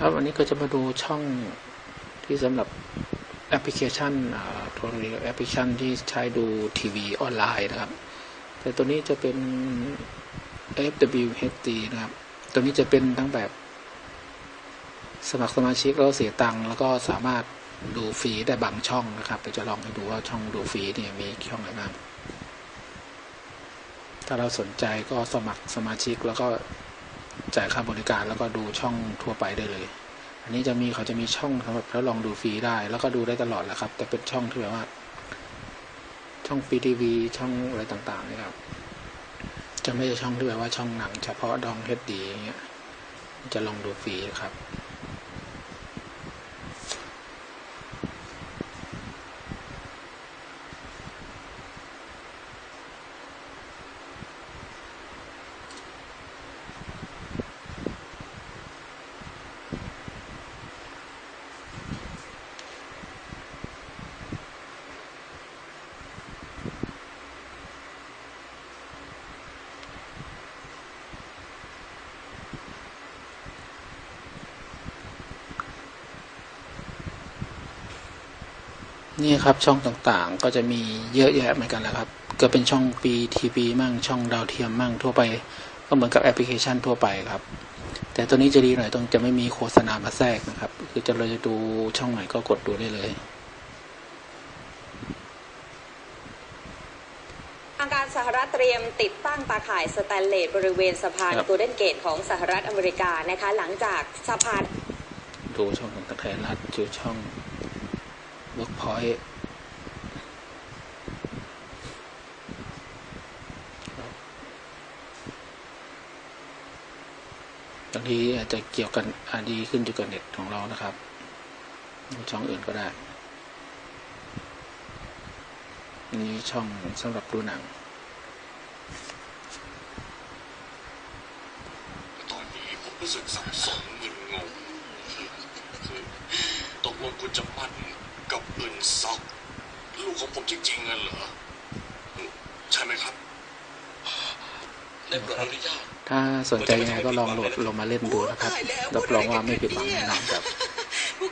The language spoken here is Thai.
ครับวันนี้ก็จะมาดูช่องที่สำหรับแอปพลิเคชันอ่าโทรศัพท์แอปพลิเคชันที่ใช้ดูทีวีออนไลน์นะครับ แต่ตัวนี้จะเป็น FWHD นะครับ ตัวนี้จะเป็นทั้งแบบ สมัครสมาชิกแล้วเสียตังค์แล้วก็สามารถดูฟรีได้บางช่องนะครับเดี๋ยวจะลองให้ดูว่าช่องดูฟรีเนี่ยมีช่องไหนบ้างถ้าเราสนใจก็สมัครสมาชิกแล้วก็ จ่ายค่าบริการแล้วก็ดูช่องทั่วไปได้เลย อันนี้จะมีเขาจะมีช่องสำหรับทดลองดูฟรีได้ แล้วก็ดูได้ตลอดแหละครับ แต่เป็นช่องที่แบบว่า ช่องฟรีทีวีช่องอะไรต่างๆนะครับ จะไม่ใช่ช่องที่แบบว่าช่องหนังเฉพาะดองเฮดดีอย่างเงี้ยจะลองดูฟรีครับ นี่ครับช่องต่างๆก็จะมีเยอะแยะเหมือนกันแหละครับ ก็เป็นช่องปีทีวีมั่งช่องดาวเทียมมั่งทั่วไป ก็เหมือนกับแอปพลิเคชันทั่วไปครับ แต่ตัวนี้จะดีหน่อยตรงจะไม่มีโฆษณามาแทรกนะครับ คือจะเราจะดูช่องไหนก็กดดูได้เลยทางการสหรัฐเตรียมติดตั้งตาข่ายสแตนเลสบริเวณสะพานครับโกลเด้นเกตของสหรัฐอเมริกานะคะ หลังจากสะพานดูช่องของตะไคร้รัฐดูช่อง เวิร์กพอยต์บางทีอาจจะเกี่ยวกันอาดีขึ้นอยู่กับเน็ตของเรานะครับ ช่องอื่นก็ได้นี้ช่องสำหรับดูหนังตอนนี้ผมรู้สึกสับสนมึนงงตกลงคุณจะมั่น กับอึนซักลูกของผมจริงๆงั้นเหรออืมใช่ไหมครับได้โปรดอนุญาตถ้าสนใจยังไงก็ลองโหลดลงมาเล่นดูนะครับรับรองว่าไม่ผิดหวังแน่นอนครับ